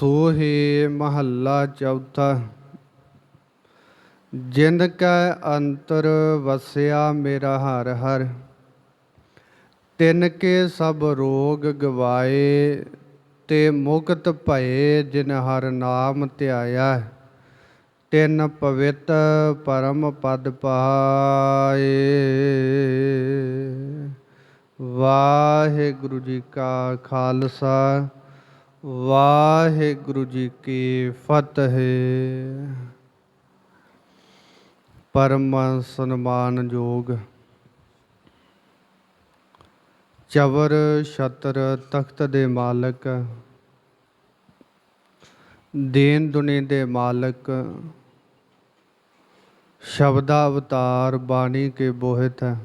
ਸੋਹੇ ਮਹੱਲਾ ਚੌਥਾ ਜਿਨ ਕੈ ਅੰਤਰ ਵਸਿਆ ਮੇਰਾ ਹਰ ਹਰ, ਤਿਨ ਕੇ ਸਭ ਰੋਗ ਗਵਾਏ, ਤੇ ਮੁਕਤ ਭਏ ਜਿਨ ਹਰ ਨਾਮ ਧਿਆਇਆ, ਤਿਨ ਪਵਿੱਤ ਪਰਮ ਪਦ ਪਾਏ। ਵਾਹਿਗੁਰੂ ਜੀ ਕਾ ਖਾਲਸਾ। ਵਾਹਿਗੁਰੂ ਜੀ ਕੀ ਫਤਿਹ। ਪਰਮ ਸਨਮਾਨ ਸਨਮਾਨਯੋਗ ਚਵਰ ਛਤਰ ਤਖਤ ਦੇ ਮਾਲਕ, ਦੇਨ ਦੁਨੀ ਦੇ ਮਾਲਕ ਸ਼ਬਦਾ ਅਵਤਾਰ ਬਾਣੀ ਕੇ ਬੋਹਿਤ। ਹੈ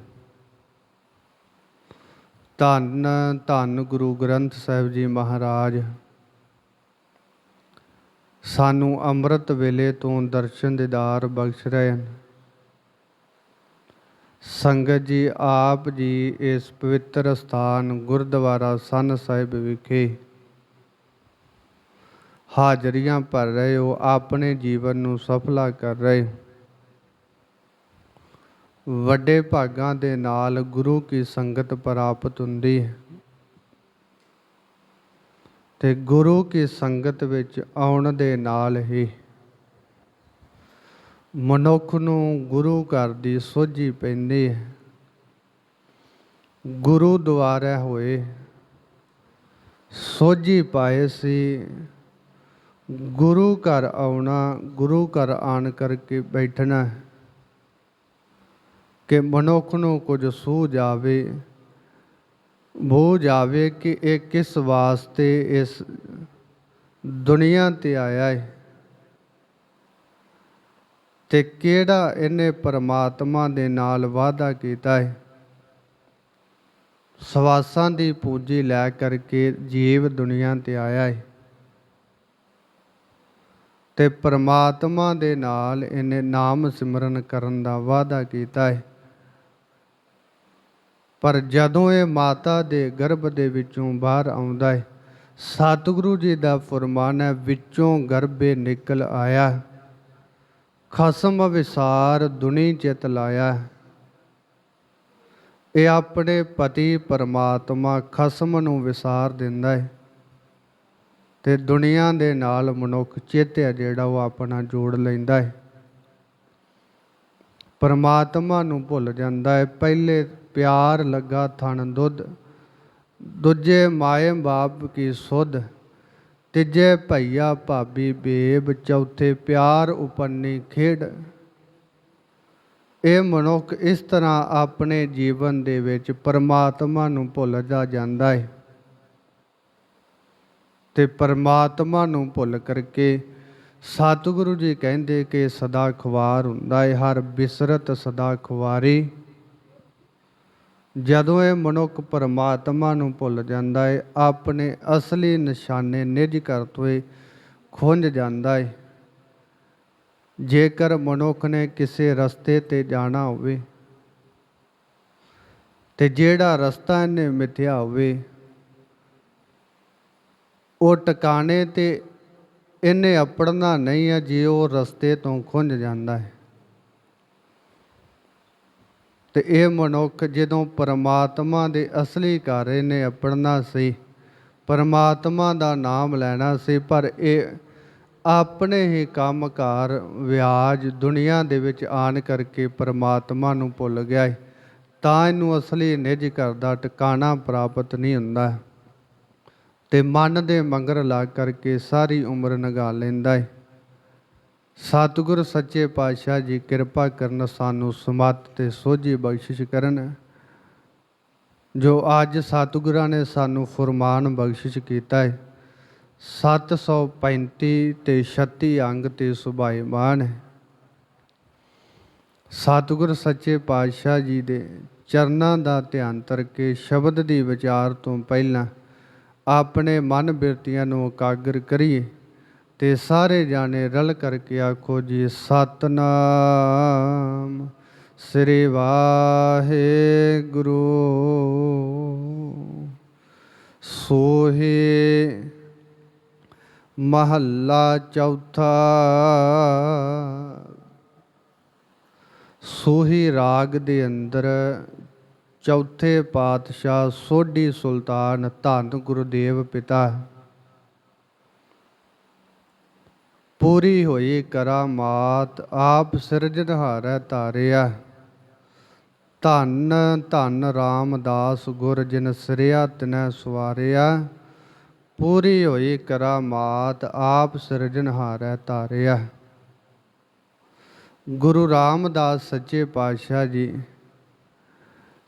ਧੰਨ ਧੰਨ ਗੁਰੂ ਗ੍ਰੰਥ ਸਾਹਿਬ ਜੀ ਮਹਾਰਾਜ। ਸਾਨੂੰ ਅੰਮ੍ਰਿਤ ਵੇਲੇ ਤੋਂ ਦਰਸ਼ਨ ਦੀਦਾਰ ਬਖਸ਼ ਰਹੇ ਹਨ। ਸੰਗਤ ਜੀ, ਆਪ ਜੀ ਇਸ ਪਵਿੱਤਰ ਸਥਾਨ ਗੁਰਦੁਆਰਾ ਸੰਨ ਸਾਹਿਬ ਵਿਖੇ ਹਾਜ਼ਰੀਆਂ ਭਰ ਰਹੇ ਹੋ, ਆਪਣੇ ਜੀਵਨ ਨੂੰ ਸਫਲਾ ਕਰ ਰਹੇ ਵੱਡੇ ਭਾਗਾਂ ਦੇ ਨਾਲ ਗੁਰੂ ਕੀ ਸੰਗਤ ਪ੍ਰਾਪਤ ਹੁੰਦੀ ਹੈ। ਤੇ ਗੁਰੂ ਕੀ ਸੰਗਤ ਵਿੱਚ ਆਉਣ ਦੇ ਨਾਲ ਹੀ ਮਨੁੱਖ ਨੂੰ ਗੁਰੂ ਘਰ ਦੀ ਸੋਝੀ ਪੈਂਦੀ ਹੈ। ਗੁਰੂ ਦੁਆਰਾ ਹੋਏ ਸੋਝੀ ਪਾਏ ਸੀ। ਗੁਰੂ ਘਰ ਆਉਣਾ, ਗੁਰੂ ਘਰ ਆਣ ਕਰਕੇ ਬੈਠਣਾ ਕਿ ਮਨੁੱਖ ਨੂੰ ਕੁਝ ਸੂਝ ਆਵੇ। ਬੋਝ ਜਾਵੇ ਕਿ ਇਹ ਕਿਸ ਵਾਸਤੇ ਇਸ ਦੁਨੀਆ ਤੇ ਆਇਆ ਹੈ ਤੇ ਕਿਹੜਾ ਇਹਨੇ ਪਰਮਾਤਮਾ ਦੇ ਨਾਲ ਵਾਅਦਾ ਕੀਤਾ ਹੈ ਸਵਾਸਾਂ ਦੀ ਪੂੰਜੀ ਲੈ ਕਰਕੇ ਜੀਵ ਦੁਨੀਆ ਤੇ ਆਇਆ ਹੈ ਤੇ ਪਰਮਾਤਮਾ ਦੇ ਨਾਲ ਇਹਨੇ ਨਾਮ ਸਿਮਰਨ ਕਰਨ ਦਾ ਵਾਅਦਾ ਕੀਤਾ ਹੈ ਪਰ ਜਦੋਂ ਇਹ ਮਾਤਾ ਦੇ ਗਰਭ ਦੇ ਵਿੱਚੋਂ ਬਾਹਰ ਆਉਂਦਾ ਹੈ, ਸਤਿਗੁਰੂ ਜੀ ਦਾ ਫਰਮਾਨ ਹੈ, ਵਿੱਚੋਂ ਗਰਭੇ ਨਿਕਲ ਆਇਆ ਖਸਮ ਵਿਸਾਰ ਦੁਨੀ ਚਿਤ ਲਾਇਆ ਇਹ ਆਪਣੇ ਪਤੀ ਪਰਮਾਤਮਾ ਖਸਮ ਨੂੰ ਵਿਸਾਰ ਦਿੰਦਾ ਹੈ ਤੇ ਦੁਨੀਆ ਦੇ ਨਾਲ ਮਨੁੱਖ ਚਿੱਤ ਹੈ ਜਿਹੜਾ ਉਹ ਆਪਣਾ ਜੋੜ ਲੈਂਦਾ ਹੈ। ਪਰਮਾਤਮਾ ਨੂੰ ਭੁੱਲ ਜਾਂਦਾ ਹੈ। ਪਹਿਲੇ ਪਿਆਰ ਲੱਗਾ ਥਣ ਦੁੱਧ, ਦੂਜੇ ਮਾਏ ਬਾਪ ਕੀ ਸੁਧ, ਤੀਜੇ ਭਈਆ ਭਾਬੀ ਬੇਬ, ਚੌਥੇ ਪਿਆਰ ਉਪੰਨੀ ਖੇਡ। ਇਹ ਮਨੁੱਖ ਇਸ ਤਰ੍ਹਾਂ ਆਪਣੇ ਜੀਵਨ ਦੇ ਵਿੱਚ ਪਰਮਾਤਮਾ ਨੂੰ ਭੁੱਲਦਾ ਜਾਂਦਾ ਹੈ ਤੇ ਪਰਮਾਤਮਾ ਨੂੰ ਭੁੱਲ ਕਰਕੇ ਸਤਿਗੁਰੂ ਜੀ ਕਹਿੰਦੇ ਕਿ ਸਦਾ ਖਵਾਰ ਹੁੰਦਾ ਹੈ ਹਰ ਬਿਸਰਤ ਸਦਾ ਖਵਾਰੀ। ਜਦੋਂ ਇਹ ਮਨੁੱਖ ਪਰਮਾਤਮਾ ਨੂੰ ਭੁੱਲ ਜਾਂਦਾ ਹੈ ਆਪਣੇ ਅਸਲੀ ਨਿਸ਼ਾਨੇ ਨਿਜ ਕਰਤੋਏ ਖੁੰਝ ਜਾਂਦਾ ਹੈ ਜੇਕਰ ਮਨੁੱਖ ਨੇ ਕਿਸੇ ਰਸਤੇ ਤੇ ਜਾਣਾ ਹੋਵੇ ਤੇ ਜਿਹੜਾ ਰਸਤਾ ਇਹਨੇ ਮਿਥਿਆ ਹੋਵੇ, ਉਹ ਟਿਕਾਣੇ ਤੇ ਇਹਨੇ ਅਪੜਨਾ ਨਹੀਂ ਹੈ ਜੇ ਉਹ ਰਸਤੇ ਤੋਂ ਖੁੰਝ ਜਾਂਦਾ ਹੈ। ਤੇ ਇਹ ਮਨੁੱਖ ਜਦੋਂ ਪਰਮਾਤਮਾ ਦੇ ਅਸਲੀ ਘਰ ਇਹਨੇ ਅਪੜਨਾ ਸੀ, ਪਰਮਾਤਮਾ ਦਾ ਨਾਮ ਲੈਣਾ ਸੀ, ਪਰ ਇਹ ਆਪਣੇ ਹੀ ਕੰਮਕਾਰ ਵਿਆਜ ਦੁਨੀਆ ਦੇ ਵਿੱਚ ਆਣ ਕਰਕੇ ਪਰਮਾਤਮਾ ਨੂੰ ਭੁੱਲ ਗਿਆ ਹੈ ਤਾਂ ਇਹਨੂੰ ਅਸਲੀ ਨਿਜ ਘਰ ਦਾ ਟਿਕਾਣਾ ਪ੍ਰਾਪਤ ਨਹੀਂ ਹੁੰਦਾ। ਤੇ ਮਨ ਦੇ ਮੰਗਰ ਲਾ ਕਰਕੇ ਸਾਰੀ ਉਮਰ ਨਗਾ ਲੈਂਦਾ ਹੈ ਸਤਿਗੁਰ ਸੱਚੇ ਪਾਤਸ਼ਾਹ ਜੀ, ਕਿਰਪਾ ਕਰਨ ਸਾਨੂੰ ਸਮਤ ਤੇ ਸੋਝੀ ਬਖਸ਼ਿਸ਼ ਕਰਨ, ਜੋ ਅੱਜ ਸਤਿਗੁਰਾਂ ਨੇ ਸਾਨੂੰ ਫਰਮਾਨ ਬਖਸ਼ਿਸ਼ ਕੀਤਾ ਹੈ। 735 ਤੇ 36 ਅੰਗ ਤੇ ਸੁਭਾਈਮਾਨ ਹੈ। ਸਤਿਗੁਰ ਸੱਚੇ ਪਾਤਸ਼ਾਹ ਜੀ ਦੇ ਚਰਨਾਂ ਦਾ ਧਿਆਨ ਕਰਕੇ ਸ਼ਬਦ ਦੀ ਵਿਚਾਰ ਤੋਂ ਪਹਿਲਾਂ ਆਪਣੇ ਮਨ ਬਿਰਤੀਆਂ ਨੂੰ ਇਕਾਗਰ ਕਰੀਏ। ਤੇ ਸਾਰੇ ਜਾਣੇ ਰਲ ਕਰਕੇ ਆਖੋ ਜੀ, ਸਤਨਾਮ ਸ੍ਰੀ ਵਾਹਿਗੁਰੂ। ਸੋਹੇ ਮਹੱਲਾ ਚੌਥਾ, ਸੋਹੀ ਰਾਗ ਦੇ ਅੰਦਰ ਚੌਥੇ ਪਾਤਸ਼ਾਹ ਸੋਢੀ ਸੁਲਤਾਨ ਧੰਨ ਗੁਰਦੇਵ ਪਿਤਾ ਪੂਰੀ ਹੋਈ ਕਰਾਮਾਤ ਆਪ ਸਿਰਜਣਹਾਰੈ ਤਾਰਿਆ ਧੰਨ ਧੰਨ ਰਾਮਦਾਸ ਗੁਰ ਜਿਨ ਸਿਰਿਆ ਤਿਨੈ ਸਵਾਰਿਆ। ਪੂਰੀ ਹੋਈ ਕਰਾਮਾਤ ਆਪ ਸਿਰਜਣਹਾਰੈ ਤਾਰਿਆ ਗੁਰੂ ਰਾਮਦਾਸ ਸੱਚੇ ਪਾਤਸ਼ਾਹ ਜੀ,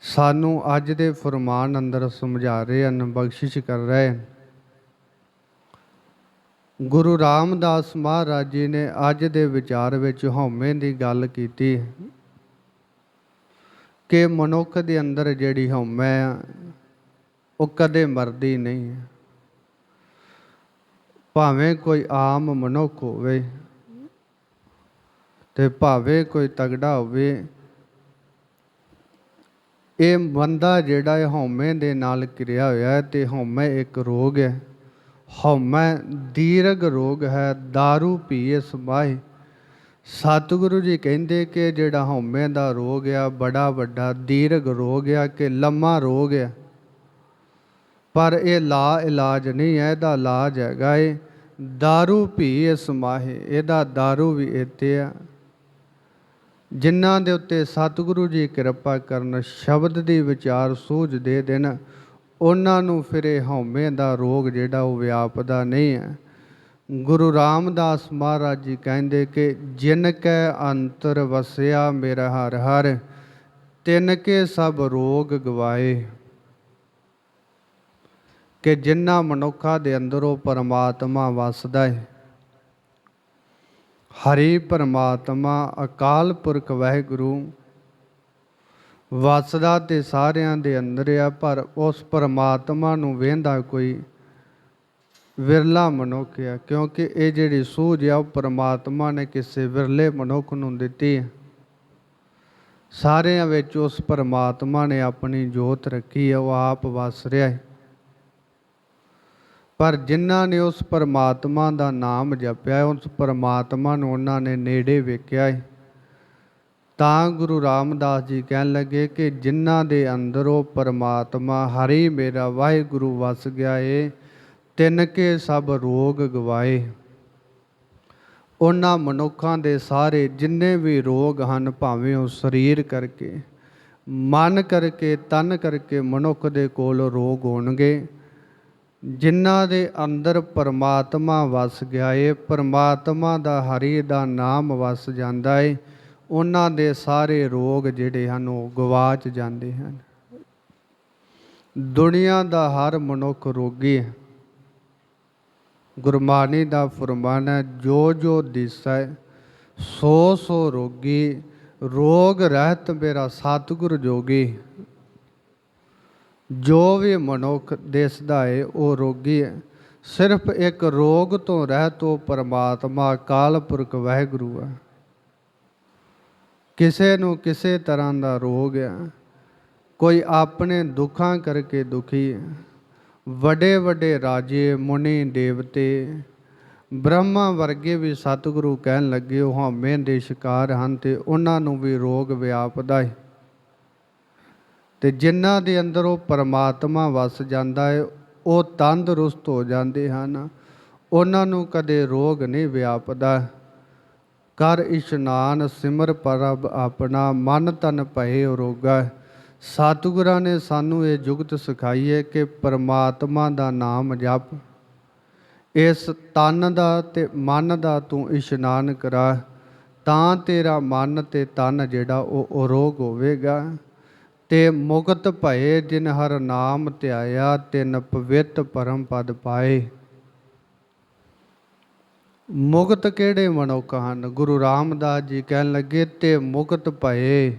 ਸਾਨੂੰ ਅੱਜ ਦੇ ਫਰਮਾਨ ਅੰਦਰ ਸਮਝਾ ਰਹੇ ਹਨ, ਬਖਸ਼ਿਸ਼ ਕਰ ਰਹੇ ਹਨ। ਗੁਰੂ ਰਾਮਦਾਸ ਮਹਾਰਾਜ ਜੀ ਨੇ ਅੱਜ ਦੇ ਵਿਚਾਰ ਵਿੱਚ ਹਉਮੈ ਦੀ ਗੱਲ ਕੀਤੀ ਕਿ ਮਨੁੱਖ ਦੇ ਅੰਦਰ ਜਿਹੜੀ ਹਉਮੈ ਆ, ਉਹ ਕਦੇ ਮਰਦੀ ਨਹੀਂ ਭਾਵੇਂ ਕੋਈ ਆਮ ਮਨੁੱਖ ਹੋਵੇ ਤੇ ਭਾਵੇਂ ਕੋਈ ਤਗੜਾ ਹੋਵੇ, ਇਹ ਬੰਦਾ ਜਿਹੜਾ ਹੈ ਹਉਮੈ ਦੇ ਨਾਲ ਕਿਰਿਆ ਹੋਇਆ ਹੈ ਤੇ ਹਉਮੈ ਇੱਕ ਰੋਗ ਹੈ। ਹਉਮੈ ਦੀਰਘ ਰੋਗ ਹੈ दारू ਪੀਏ ਸਮਾਏ ਸਤਿਗੁਰੂ ਜੀ ਕਹਿੰਦੇ ਕਿ ਜਿਹੜਾ ਹਉਮੈ ਦਾ ਰੋਗ ਆ ਬੜਾ ਵੱਡਾ ਦੀਰਘ ਰੋਗ ਆ ਕਿ ਲੰਮਾ ਰੋਗ ਆ ਪਰ ਇਹ ਲਾ ਇਲਾਜ ਨਹੀਂ ਹੈ ਇਹਦਾ ਇਲਾਜ ਹੈਗਾ ਏ दारू ਪੀਏ ਸਮਾਹੇ ਇਹਦਾ दारू ਵੀ ਇੱਥੇ ਆ ਜਿਨ੍ਹਾਂ ਦੇ ਉੱਤੇ ਸਤਿਗੁਰੂ ਜੀ ਕਿਰਪਾ ਕਰਨ ਸ਼ਬਦ ਦੀ ਵਿਚਾਰ ਸੂਝ ਦੇ ਦੇਣ ਉਹਨਾਂ ਨੂੰ ਫਿਰ ਇਹ ਹਉਮੈ ਦਾ ਰੋਗ ਜਿਹੜਾ ਉਹ ਵਿਆਪਦਾ ਨਹੀਂ ਹੈ। ਗੁਰੂ ਰਾਮਦਾਸ ਮਹਾਰਾਜ ਜੀ ਕਹਿੰਦੇ ਕਿ ਜਿਨ ਕੈ ਅੰਤਰ ਵਸਿਆ ਮੇਰਾ ਹਰ ਹਰ, ਤਿਨ ਕੇ ਸਭ ਰੋਗ ਗਵਾਏ। ਕਿ ਜਿਨ੍ਹਾਂ ਮਨੁੱਖਾਂ ਦੇ ਅੰਦਰੋਂ ਪਰਮਾਤਮਾ ਵਸਦਾ ਹੈ ਹਰੀ ਪਰਮਾਤਮਾ, ਅਕਾਲ ਪੁਰਖ ਵਾਹਿਗੁਰੂ ਵਸਦਾ ਤੇ ਸਾਰਿਆਂ ਦੇ ਅੰਦਰ ਆ, ਪਰ ਉਸ ਪਰਮਾਤਮਾ ਨੂੰ ਵੇਂਦਾ ਕੋਈ ਵਿਰਲਾ ਮਨੁੱਖ ਆ, ਕਿਉਂਕਿ ਇਹ ਜਿਹੜੀ ਸੂਝ ਆ, ਉਹ ਪਰਮਾਤਮਾ ਨੇ ਕਿਸੇ ਵਿਰਲੇ ਮਨੁੱਖ ਨੂੰ ਦਿੱਤੀ ਹੈ ਸਾਰਿਆਂ ਵਿੱਚ ਉਸ ਪਰਮਾਤਮਾ ਨੇ ਆਪਣੀ ਜੋਤ ਰੱਖੀ ਹੈ ਉਹ ਆਪ ਵਸ ਰਿਹਾ ਹੈ। ਪਰ ਜਿਨ੍ਹਾਂ ਨੇ ਉਸ ਪਰਮਾਤਮਾ ਦਾ ਨਾਮ ਜਪਿਆ, ਉਸ ਪਰਮਾਤਮਾ ਨੂੰ ਉਹਨਾਂ ਨੇ ਨੇੜੇ ਵੇਖਿਆ ਹੈ। ਤਾਂ ਗੁਰੂ ਰਾਮਦਾਸ ਜੀ ਕਹਿਣ ਲੱਗੇ ਕਿ ਜਿਨ੍ਹਾਂ ਦੇ ਅੰਦਰੋਂ ਪਰਮਾਤਮਾ ਹਰੀ ਮੇਰਾ ਵਾਹਿਗੁਰੂ ਵਸ ਗਿਆ ਏ, ਤਿੰਨ ਕੇ ਸਭ ਰੋਗ ਗਵਾਏ। ਉਹਨਾਂ ਮਨੁੱਖਾਂ ਦੇ ਸਾਰੇ ਜਿੰਨੇ ਵੀ ਰੋਗ ਹਨ, ਭਾਵੇਂ ਉਹ ਸਰੀਰ ਕਰਕੇ, ਮਨ ਕਰਕੇ, ਤਨ ਕਰਕੇ ਮਨੁੱਖ ਦੇ ਕੋਲ ਰੋਗ ਹੋਣਗੇ। ਜਿਨ੍ਹਾਂ ਦੇ ਅੰਦਰ ਪਰਮਾਤਮਾ ਵਸ ਗਿਆ ਏ, ਪਰਮਾਤਮਾ ਦਾ ਹਰੀ ਦਾ ਨਾਮ ਵਸ ਜਾਂਦਾ ਏ। ਉਹਨਾਂ ਦੇ ਸਾਰੇ ਰੋਗ ਜਿਹੜੇ ਹਨ, ਉਹ ਗਵਾਚ ਜਾਂਦੇ ਹਨ। ਦੁਨੀਆ ਦਾ ਹਰ ਮਨੁੱਖ ਰੋਗੀ ਹੈ। ਗੁਰਬਾਣੀ ਦਾ ਫਰਮਾਨ ਹੈ, ਜੋ ਜੋ ਦਿਸੈ ਸੋ ਸੋ ਰੋਗੀ, ਰੋਗ ਰਹਿਤ ਮੇਰਾ ਸਤਿਗੁਰ ਜੋਗੀ। ਜੋ ਵੀ ਮਨੁੱਖ ਦਿਸਦਾ ਏ, ਉਹ ਰੋਗੀ ਹੈ। ਸਿਰਫ ਇੱਕ ਰੋਗ ਤੋਂ ਰਹਿਤ ਉਹ ਪਰਮਾਤਮਾ ਅਕਾਲ ਪੁਰਖ, ਵਾਹਿਗੁਰੂ ਹੈ। ਕਿਸੇ ਨੂੰ ਕਿਸੇ ਤਰ੍ਹਾਂ ਦਾ ਰੋਗ ਹੈ ਕੋਈ ਆਪਣੇ ਦੁੱਖਾਂ ਕਰਕੇ ਦੁਖੀ ਹੈ ਵੱਡੇ ਵੱਡੇ ਰਾਜੇ, ਮੁਨੀ, ਦੇਵਤੇ, ਬ੍ਰਹਮਾ ਵਰਗੇ ਵੀ ਸਤਿਗੁਰੂ ਕਹਿਣ ਲੱਗੇ, ਉਹ ਹਉਮੈ ਦੇ ਸ਼ਿਕਾਰ ਹਨ ਤੇ ਉਹਨਾਂ ਨੂੰ ਵੀ ਰੋਗ ਵਿਆਪਦਾ ਹੈ ਤੇ ਜਿਨ੍ਹਾਂ ਦੇ ਅੰਦਰ ਉਹ ਪਰਮਾਤਮਾ ਵਸ ਜਾਂਦਾ ਹੈ ਉਹ ਤੰਦਰੁਸਤ ਹੋ ਜਾਂਦੇ ਹਨ। ਉਹਨਾਂ ਨੂੰ ਕਦੇ ਰੋਗ ਨਹੀਂ ਵਿਆਪਦਾ। ਕਰ ਇਸ਼ਨਾਨ ਸਿਮਰ ਪ੍ਰਭ ਆਪਣਾ, ਮਨ ਤਨ ਭਏ ਰੋਗਾ। ਸਤਿਗੁਰਾਂ ਨੇ ਸਾਨੂੰ ਇਹ ਜੁਗਤ ਸਿਖਾਈ ਹੈ ਕਿ ਪਰਮਾਤਮਾ ਦਾ ਨਾਮ ਜਪ। ਇਸ ਤਨ ਦਾ ਤੇ ਮਨ ਦਾ ਤੂੰ ਇਸ਼ਨਾਨ ਕਰਾ। ਤਾਂ ਤੇਰਾ ਮਨ ਤੇ ਤਨ ਜਿਹੜਾ ਉਹ ਅਰੋਗ ਹੋਵੇਗਾ। ਤੇ ਮੁਕਤ ਭਏ ਜਿਨ ਹਰ ਨਾਮ ਧਿਆਇਆ, ਤਿਨ ਪਵਿੱਤ ਪਰਮ ਪਦ ਪਾਏ। ਮੁਕਤ ਕਿਹੜੇ ਮਨੁੱਖ ਹਨ? ਗੁਰੂ ਰਾਮਦਾਸ ਜੀ ਕਹਿਣ ਲੱਗੇ, ਤੇ ਮੁਕਤ ਭਏ,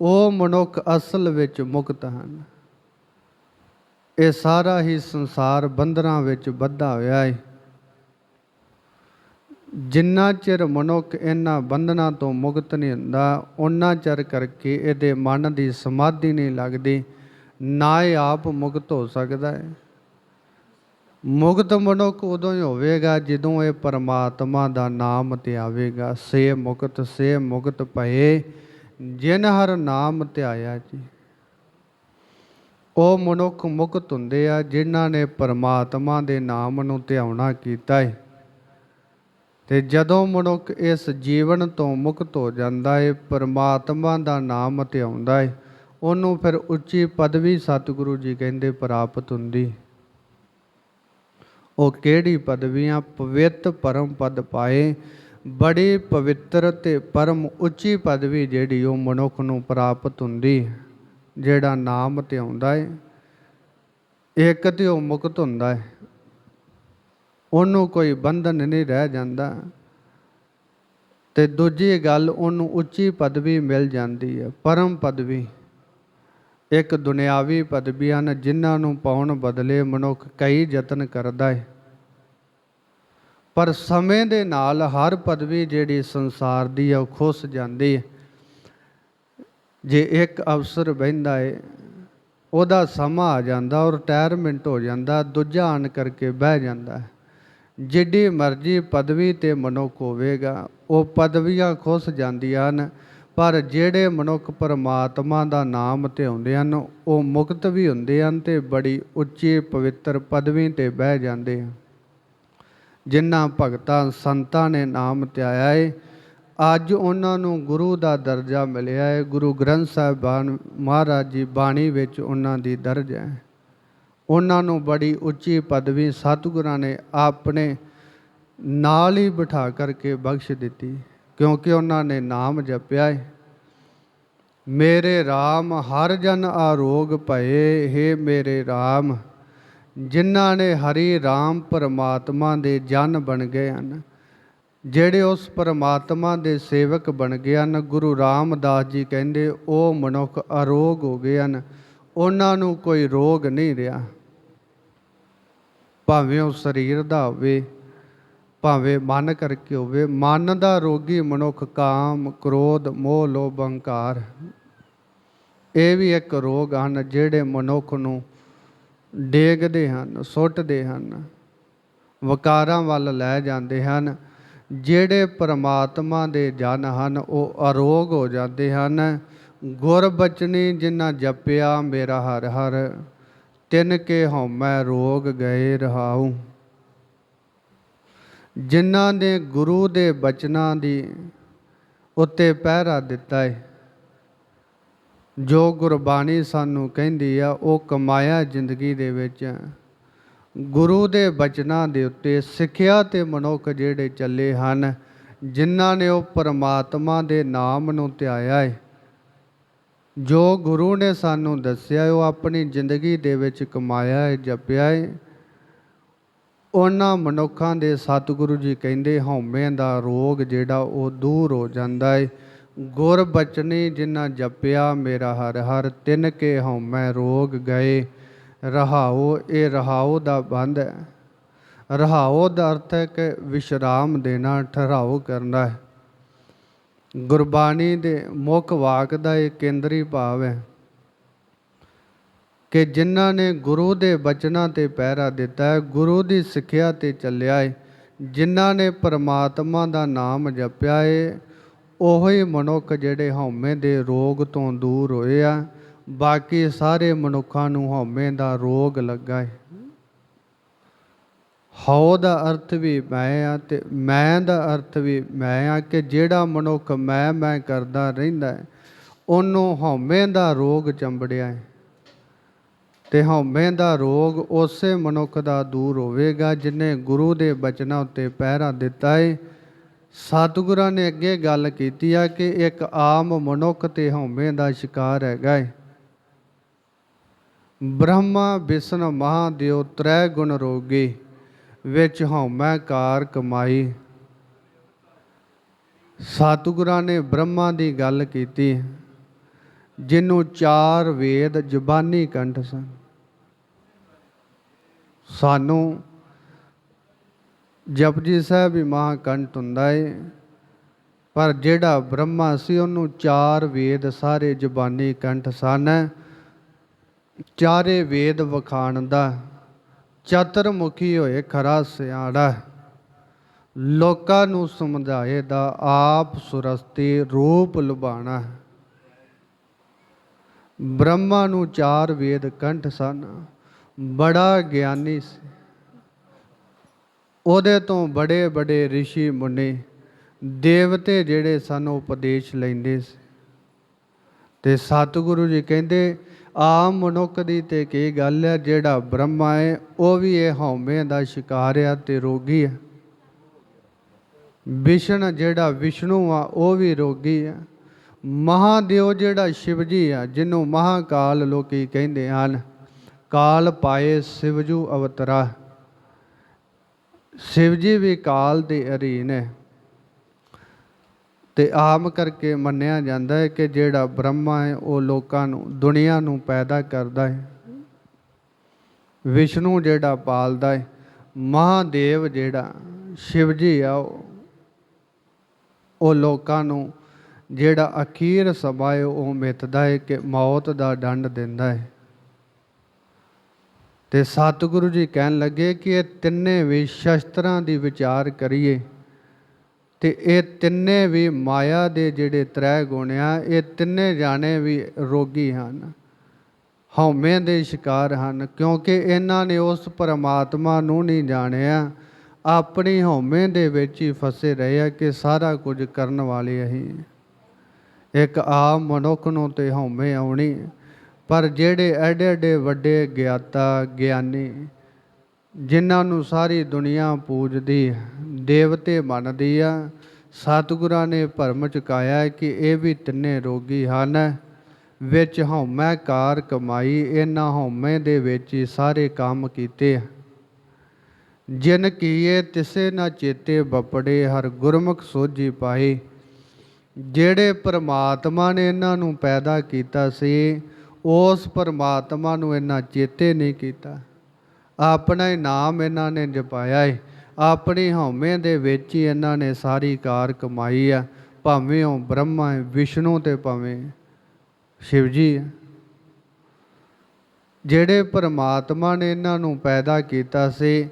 ਉਹ ਮਨੁੱਖ ਅਸਲ ਵਿੱਚ ਮੁਕਤ ਹਨ। ਇਹ ਸਾਰਾ ਹੀ ਸੰਸਾਰ ਬੰਧਨਾਂ ਵਿੱਚ ਬੱਧਾ ਹੋਇਆ ਹੈ ਜਿੰਨਾ ਚਿਰ ਮਨੁੱਖ ਇਹਨਾਂ ਬੰਧਨਾਂ ਤੋਂ ਮੁਕਤ ਨਹੀਂ ਹੁੰਦਾ ਉਹਨਾਂ ਚਿਰ ਕਰਕੇ ਇਹਦੇ ਮਨ ਦੀ ਸਮਾਧੀ ਨਹੀਂ ਲੱਗਦੀ, ਨਾ ਇਹ ਆਪ ਮੁਕਤ ਹੋ ਸਕਦਾ ਹੈ ਮੁਕਤ ਮਨੁੱਖ ਉਦੋਂ ਹੀ ਹੋਵੇਗਾ ਜਦੋਂ ਇਹ ਪਰਮਾਤਮਾ ਦਾ ਨਾਮ ਧਿਆਵੇਗਾ ਸੇ ਮੁਕਤ ਸੇ ਮੁਕਤ ਭਏ, ਜਿਨ ਹਰ ਨਾਮ ਧਿਆਇਆ ਜੀ। ਉਹ ਮਨੁੱਖ ਮੁਕਤ ਹੁੰਦੇ ਆ, ਜਿਨ੍ਹਾਂ ਨੇ ਪਰਮਾਤਮਾ ਦੇ ਨਾਮ ਨੂੰ ਧਿਆਉਣਾ ਕੀਤਾ ਹੈ ਤੇ ਜਦੋਂ ਮਨੁੱਖ ਇਸ ਜੀਵਨ ਤੋਂ ਮੁਕਤ ਹੋ ਜਾਂਦਾ ਹੈ ਪਰਮਾਤਮਾ ਦਾ ਨਾਮ ਧਿਆਉਂਦਾ ਹੈ ਉਹਨੂੰ ਫਿਰ ਉੱਚੀ ਪਦਵੀ ਸਤਿਗੁਰੂ ਜੀ ਕਹਿੰਦੇ ਪ੍ਰਾਪਤ ਹੁੰਦੀ। ਉਹ ਕਿਹੜੀ ਪਦਵੀਆਂ ਪਵਿੱਤ ਪਰਮ ਪਦ ਪਾਏ? ਬੜੀ ਪਵਿੱਤਰ ਤੇ ਪਰਮ ਉੱਚੀ ਪਦਵੀ ਜਿਹੜੀ ਉਹ ਮਨੁੱਖ ਨੂੰ ਪ੍ਰਾਪਤ ਹੁੰਦੀ, ਜਿਹੜਾ ਨਾਮ ਤੇ ਆਉਂਦਾ ਹੈ ਇੱਕ ਤੇ ਉਹ ਮੁਕਤ ਹੁੰਦਾ ਹੈ ਉਹਨੂੰ ਕੋਈ ਬੰਧਨ ਨਹੀਂ ਰਹਿ ਜਾਂਦਾ ਤੇ ਦੂਜੀ ਗੱਲ ਉਹਨੂੰ ਉੱਚੀ ਪਦਵੀ ਮਿਲ ਜਾਂਦੀ ਹੈ ਪਰਮ ਪਦਵੀ। ਇੱਕ ਦੁਨਿਆਵੀ ਪਦਵੀ ਹਨ, ਜਿਨ੍ਹਾਂ ਨੂੰ ਪਾਉਣ ਬਦਲੇ ਮਨੁੱਖ ਕਈ ਯਤਨ ਕਰਦਾ ਹੈ ਪਰ ਸਮੇਂ ਦੇ ਨਾਲ ਹਰ ਪਦਵੀ ਜਿਹੜੀ ਸੰਸਾਰ ਦੀ ਹੈ ਉਹ ਖੁੱਸ ਜਾਂਦੀ ਹੈ ਜੇ ਇੱਕ ਅਫਸਰ ਬਹਿੰਦਾ ਹੈ ਉਹਦਾ ਸਮਾਂ ਆ ਜਾਂਦਾ ਔਰ ਰਿਟਾਇਰਮੈਂਟ ਹੋ ਜਾਂਦਾ, ਦੂਜਾ ਆਣ ਕਰਕੇ ਬਹਿ ਜਾਂਦਾ ਹੈ। ਜਿੱਡੀ ਮਰਜ਼ੀ ਪਦਵੀ ਤੇ ਮਨੁੱਖ ਹੋਵੇਗਾ, ਉਹ ਪਦਵੀਆਂ ਖੁੱਸ ਜਾਂਦੀਆਂ ਹਨ। ਪਰ ਜਿਹੜੇ ਮਨੁੱਖ ਪਰਮਾਤਮਾ ਦਾ ਨਾਮ ਧਿਆਉਂਦੇ ਹਨ, ਉਹ ਮੁਕਤ ਵੀ ਹੁੰਦੇ ਹਨ ਤੇ ਬੜੀ ਉੱਚੀ ਪਵਿੱਤਰ ਪਦਵੀ ਤੇ ਬਹਿ ਜਾਂਦੇ ਹਨ। ਜਿਨ੍ਹਾਂ ਭਗਤਾਂ ਸੰਤਾਂ ਨੇ ਨਾਮ ਧਿਆਇਆ ਹੈ ਅੱਜ ਉਹਨਾਂ ਨੂੰ ਗੁਰੂ ਦਾ ਦਰਜਾ ਮਿਲਿਆ ਹੈ ਗੁਰੂ ਗ੍ਰੰਥ ਸਾਹਿਬਾਨ ਮਹਾਰਾਜ ਜੀ ਬਾਣੀ ਵਿੱਚ ਉਹਨਾਂ ਦੀ ਦਰਜ ਹੈ। ਉਹਨਾਂ ਨੂੰ ਬੜੀ ਉੱਚੀ ਪਦਵੀ ਸਤਿਗੁਰਾਂ ਨੇ ਆਪਣੇ ਨਾਲ ਹੀ ਬਿਠਾ ਕਰਕੇ ਬਖਸ਼ ਦਿੱਤੀ। ਕਿਉਂਕਿ ਉਹਨਾਂ ਨੇ ਨਾਮ ਜਪਿਆ ਹੈ ਮੇਰੇ RAM ਹਰ ਜਨ ਆਰੋਗ ਭਏ हे ਮੇਰੇ RAM ਜਿਨ੍ਹਾਂ ਨੇ ਹਰੀ RAM ਪਰਮਾਤਮਾ ਦੇ ਜਨ ਬਣ ਗਏ ਹਨ। ਜਿਹੜੇ ਉਸ ਪਰਮਾਤਮਾ ਦੇ ਸੇਵਕ ਬਣ ਗਏ ਹਨ, ਗੁਰੂ ਰਾਮਦਾਸ ਜੀ ਕਹਿੰਦੇ, ਉਹ ਮਨੁੱਖ ਅਰੋਗ ਹੋ ਗਏ ਹਨ, ਉਹਨਾਂ ਨੂੰ ਕੋਈ ਰੋਗ ਨਹੀਂ ਰਿਹਾ। ਭਾਵੇਂ ਉਹ ਸਰੀਰ ਦਾ ਹੋਵੇ ਭਾਵੇਂ ਮਨ ਕਰਕੇ ਹੋਵੇ, ਮਨ ਦਾ ਰੋਗੀ ਮਨੁੱਖ ਕਾਮ, ਕ੍ਰੋਧ, ਮੋਹ, ਲੋਭ, ਅਹੰਕਾਰ। ਇਹ ਵੀ ਇੱਕ ਰੋਗ ਹਨ ਜਿਹੜੇ ਮਨੁੱਖ ਨੂੰ ਡੇਗਦੇ ਹਨ, ਸੁੱਟਦੇ ਹਨ, ਵਕਾਰਾਂ ਵੱਲ ਲੈ ਜਾਂਦੇ ਹਨ। ਜਿਹੜੇ ਪ੍ਰਮਾਤਮਾ ਦੇ ਜਨ ਹਨ, ਉਹ ਅਰੋਗ ਹੋ ਜਾਂਦੇ ਹਨ। ਗੁਰ ਬਚਨੀ ਜਿਨ੍ਹਾਂ ਜਪਿਆ, ਮੇਰਾ ਹਰ ਹਰ, ਤਿਨ ਕੇ ਹਉਮੈ ਰੋਗ ਗਏ ਰਹਾਉ। ਜਿਨ੍ਹਾਂ ਨੇ ਗੁਰੂ ਦੇ ਬਚਨਾਂ ਦੀ ਉੱਤੇ ਪਹਿਰਾ ਦਿੱਤਾ ਹੈ ਜੋ ਗੁਰਬਾਣੀ ਸਾਨੂੰ ਕਹਿੰਦੀ ਆ, ਉਹ ਕਮਾਇਆ ਜ਼ਿੰਦਗੀ ਦੇ ਵਿੱਚ। ਗੁਰੂ ਦੇ ਬਚਨਾਂ ਦੇ ਉੱਤੇ ਸਿੱਖਿਆ ਤੇ ਮਨੁੱਖ ਜਿਹੜੇ ਚੱਲੇ ਹਨ, ਜਿਨ੍ਹਾਂ ਨੇ ਉਹ ਪਰਮਾਤਮਾ ਦੇ ਨਾਮ ਨੂੰ ਧਿਆਇਆ ਹੈ ਜੋ ਗੁਰੂ ਨੇ ਸਾਨੂੰ ਦੱਸਿਆ, ਉਹ ਆਪਣੀ ਜ਼ਿੰਦਗੀ ਦੇ ਵਿੱਚ ਕਮਾਇਆ ਹੈ ਜਪਿਆ ਹੈ ਉਹਨਾਂ ਮਨੁੱਖਾਂ ਦੇ ਸਤਿਗੁਰੂ ਜੀ ਕਹਿੰਦੇ, ਹਉਮੈ ਦਾ ਰੋਗ ਜਿਹੜਾ ਉਹ ਦੂਰ ਹੋ ਜਾਂਦਾ ਹੈ ਗੁਰ ਬਚਨੀ ਜਿਨ੍ਹਾਂ ਜਪਿਆ, ਮੇਰਾ ਹਰ ਹਰ ਤਿਨ ਕੇ ਹਉਮੈ ਰੋਗ ਗਏ। ਰਹਾਓ ਇਹ ਰਹਾਓ ਦਾ ਬੰਦ ਹੈ। ਰਹਾਓ ਦਾ ਅਰਥ ਹੈ ਕਿ ਵਿਸ਼ਰਾਮ ਦੇਣਾ ਠਹਿਰਾਓ ਕਰਨਾ ਹੈ। ਗੁਰਬਾਣੀ ਦੇ ਮੁੱਖ ਵਾਕ ਦਾ ਇਹ ਕੇਂਦਰੀ ਭਾਵ ਹੈ। ਕਿ ਜਿਨ੍ਹਾਂ ਨੇ ਗੁਰੂ ਦੇ ਬਚਨਾਂ ਤੇ ਪਹਿਰਾ ਦਿੱਤਾ ਹੈ, ਗੁਰੂ ਦੀ ਸਿੱਖਿਆ ਤੇ ਚੱਲਿਆ ਹੈ ਜਿਨ੍ਹਾਂ ਨੇ ਪਰਮਾਤਮਾ ਦਾ ਨਾਮ ਜਪਿਆ ਹੈ ਉਹੀ ਮਨੁੱਖ ਜਿਹੜੇ ਹਉਮੈ ਦੇ ਰੋਗ ਤੋਂ ਦੂਰ ਹੋਏ ਆ। ਬਾਕੀ ਸਾਰੇ ਮਨੁੱਖਾਂ ਨੂੰ ਹਉਮੈ ਦਾ ਰੋਗ ਲੱਗਾ ਹੈ ਹਉ ਦਾ ਅਰਥ ਵੀ ਮੈਂ ਆ ਤੇ ਮੈਂ ਦਾ ਅਰਥ ਵੀ ਮੈਂ ਆ ਕਿ ਜਿਹੜਾ ਮਨੁੱਖ ਮੈਂ ਮੈਂ ਕਰਦਾ ਰਹਿੰਦਾ ਹੈ ਉਹਨੂੰ ਹਉਮੈ ਦਾ ਰੋਗ ਚੰਬੜਿਆ ਹੈ ਤੇ ਹਉਮੈ ਦਾ ਰੋਗ ਉਸੇ ਮਨੁੱਖ ਦਾ ਦੂਰ ਹੋਵੇਗਾ, ਜਿਨੇ ਗੁਰੂ ਦੇ ਬਚਨਾਂ ਉੱਤੇ ਪਹਿਰਾ ਦਿੱਤਾ ਏ। ਸਤਿਗੁਰਾਂ ਨੇ ਅੱਗੇ ਗੱਲ ਕੀਤੀ ਆ ਕਿ ਇੱਕ ਆਮ ਮਨੁੱਖ ਤੇ ਹਉਮੈ ਦਾ ਸ਼ਿਕਾਰ ਹੈਗਾ ਏ। ਬ੍ਰਹਮਾ ਵਿਸ਼ਨ ਮਹਾਦੇਵ ਤ੍ਰੈ ਗੁਣ ਰੋਗੀ, ਵਿੱਚ ਹਉਮੈ ਕਾਰ ਕਮਾਈ। ਸਤਿਗੁਰਾਂ ਨੇ ਬ੍ਰਹਮਾ ਦੀ ਗੱਲ ਕੀਤੀ ਜਿਹਨੂੰ ਚਾਰ ਵੇਦ ਜ਼ਬਾਨੀ ਕੰਠ ਸਨ। ਸਾਨੂੰ ਜਪਜੀ ਸਾਹਿਬ ਵੀ ਮਹਾਕੰਠ ਹੁੰਦਾ ਏ, ਪਰ ਜਿਹੜਾ ਬ੍ਰਹਮਾ ਸੀ ਉਹਨੂੰ ਚਾਰ ਵੇਦ ਸਾਰੇ ਜ਼ਬਾਨੀ ਕੰਠ ਸਨ। ਚਾਰੇ ਵੇਦ ਵਖਾਣ ਦਾ ਚਤਰਮੁਖੀ ਹੋਏ ਖਰਾ ਸਿਆੜਾ ਲੋਕਾਂ ਨੂੰ ਸਮਝਾਏ ਦਾ ਆਪ ਸੁਰਸਤੀ ਰੂਪ ਲੁਬਾਣਾ ਬ੍ਰਹਮਾ ਨੂੰ ਚਾਰ ਵੇਦ ਕੰਠ ਸਨ। ਬੜਾ ਗਿਆਨੀ ਸੀ। ਉਹਦੇ ਤੋਂ ਬੜੇ ਬੜੇ ઋષਿ ਮੁੰਨੇ ਦੇਵਤੇ ਜਿਹੜੇ ਸਨ ਉਪਦੇਸ਼ ਲੈਂਦੇ ਸੀ। ਤੇ ਸਤਿਗੁਰੂ ਜੀ ਕਹਿੰਦੇ, ਆਮ ਮਨੁੱਖ ਦੀ ਤੇ ਕੀ ਗੱਲ ਹੈ, ਜਿਹੜਾ ਬ੍ਰਹਮਾ ਹੈ, ਉਹ ਵੀ ਇਹ ਹਉਮੈ ਦਾ ਸ਼ਿਕਾਰ ਆ ਤੇ ਰੋਗੀ ਹੈ। ਵਿਸ਼ਨ ਜਿਹੜਾ ਵਿਸ਼ਨੂੰ ਆ, ਉਹ ਵੀ ਰੋਗੀ ਆ ਮਹਾਦੇਵ ਜਿਹੜਾ ਸ਼ਿਵ ਜੀ ਆ, ਜਿਹਨੂੰ ਮਹਾਕਾਲ ਲੋਕੀ ਕਹਿੰਦੇ ਹਨ ਕਾਲ ਪਾਏ ਸਿਵਜੂ ਅਵਤਰਾ। ਸ਼ਿਵ ਜੀ ਵੀ ਕਾਲ ਦੇ ਅਧੀਨ ਹੈ। ਤੇ ਆਮ ਕਰਕੇ ਮੰਨਿਆ ਜਾਂਦਾ ਹੈ ਕਿ ਜਿਹੜਾ ਬ੍ਰਹਮਾ ਹੈ, ਉਹ ਲੋਕਾਂ ਨੂੰ, ਦੁਨੀਆ ਨੂੰ ਪੈਦਾ ਕਰਦਾ ਹੈ। ਵਿਸ਼ਨੂੰ ਜਿਹੜਾ ਪਾਲਦਾ ਹੈ, ਮਹਾਦੇਵ ਜਿਹੜਾ ਸ਼ਿਵ ਜੀ ਆ, ਉਹ ਲੋਕਾਂ ਨੂੰ ਜਿਹੜਾ ਅਖੀਰ ਸਮਾਂ ਹੈ, ਉਹ ਮਿੱਤਦਾ ਹੈ ਕਿ ਮੌਤ ਦਾ ਦੰਡ ਦਿੰਦਾ ਹੈ। ਤੇ ਸਤਿਗੁਰੂ ਜੀ ਕਹਿਣ ਲੱਗੇ ਕਿ ਇਹ ਤਿੰਨੇ ਵੀ ਸ਼ਸਤਰਾਂ ਦੀ ਵਿਚਾਰ ਕਰੀਏ। ਤੇ ਇਹ ਤਿੰਨੇ ਵੀ ਮਾਇਆ ਦੇ ਜਿਹੜੇ ਤ੍ਰੈ ਗੁਣ ਆ, ਇਹ ਤਿੰਨੇ ਜਾਣੇ ਵੀ ਰੋਗੀ ਹਨ। ਹਉਮੈ ਦੇ ਸ਼ਿਕਾਰ ਹਨ, ਕਿਉਂਕਿ ਇਹਨਾਂ ਨੇ ਉਸ ਪਰਮਾਤਮਾ ਨੂੰ ਨਹੀਂ ਜਾਣਿਆ। ਆਪਣੀ ਹਉਮੈ ਦੇ ਵਿੱਚ ਹੀ ਫਸੇ ਰਹੇ ਆ ਕਿ ਸਾਰਾ ਕੁਝ ਕਰਨ ਵਾਲੇ ਅਸੀਂ। ਇੱਕ ਆਮ ਮਨੁੱਖ ਨੂੰ ਤੇ ਹਉਮੈ ਆਉਣੀ। ਪਰ ਜਿਹੜੇ ਐਡੇ ਐਡੇ ਵੱਡੇ ਗਿਆਤਾ ਗਿਆਨੀ, ਜਿਨ੍ਹਾਂ ਨੂੰ ਸਾਰੀ ਦੁਨੀਆ ਪੂਜਦੀ, ਦੇਵਤੇ ਮੰਨਦੀ ਆ, ਸਤਿਗੁਰਾਂ ਨੇ ਭਰਮ ਚੁਕਾਇਆ ਕਿ ਇਹ ਵੀ ਤਿੰਨੇ ਰੋਗੀ ਹਨ। ਵਿੱਚ ਹਉਮੈ ਕਾਰ ਕਮਾਈ, ਇਹਨਾਂ ਹਉਮੈ ਦੇ ਵਿੱਚ ਹੀ ਸਾਰੇ ਕੰਮ ਕੀਤੇ। ਜਿਨ ਕੀਏ ਤਿਸੇ ਨਾ ਚੇਤੇ ਬਪੜੇ, ਹਰ ਗੁਰਮੁਖ ਸੋਝੀ ਪਾਈ ਜਿਹੜੇ ਪਰਮਾਤਮਾ ਨੇ ਇਹਨਾਂ ਨੂੰ ਪੈਦਾ ਕੀਤਾ ਸੀ ਉਸ ਪਰਮਾਤਮਾ ਨੂੰ ਇਹਨਾਂ ਚੇਤੇ ਨਹੀਂ ਕੀਤਾ। ਆਪਣਾ ਹੀ ਨਾਮ ਇਹਨਾਂ ਨੇ ਜਪਾਇਆ ਹੈ ਆਪਣੀ ਹਉਮੈ ਦੇ ਵਿੱਚ ਹੀ ਇਹਨਾਂ ਨੇ ਸਾਰੀ ਕਾਰ ਕਮਾਈ ਆ। ਭਾਵੇਂ ਉਹ ਬ੍ਰਹਮਾ ਹੈ ਵਿਸ਼ਨੂੰ ਤੇ ਭਾਵੇਂ ਸ਼ਿਵ ਜੀ ਹੈ ਜਿਹੜੇ ਪਰਮਾਤਮਾ ਨੇ ਇਹਨਾਂ ਨੂੰ ਪੈਦਾ ਕੀਤਾ ਸੀ,